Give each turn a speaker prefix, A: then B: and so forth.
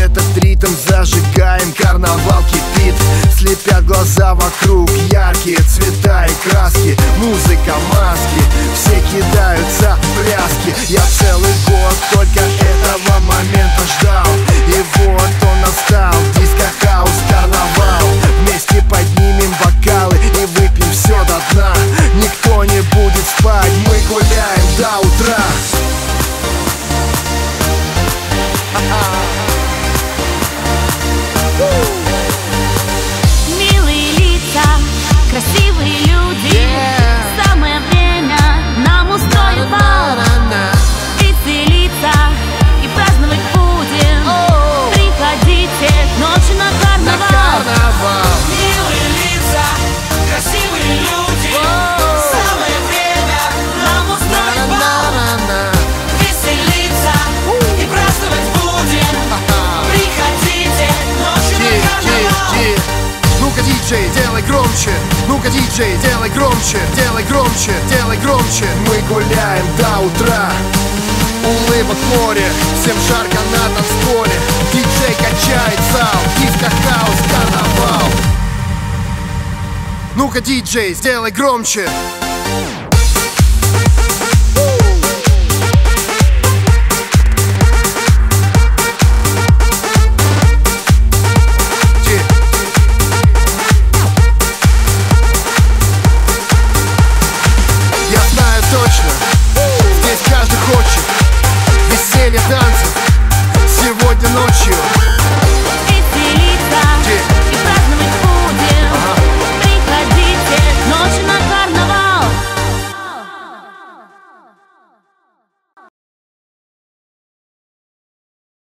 A: этот ритм зажигаем Карнавал кипит, слепят глаза вокруг Яркие цвета и краски, музыка, маски Все кидаются в пляски Я целый год только Ну-ка, диджей, делай громче. Ну-ка, диджей, делай громче. Делай громче, делай громче. Мы гуляем до утра. Улыбок море Всем жарко на танцполе. Диджей качает зал Диско, хаус, карнавал. Ну-ка, диджей, сделай громче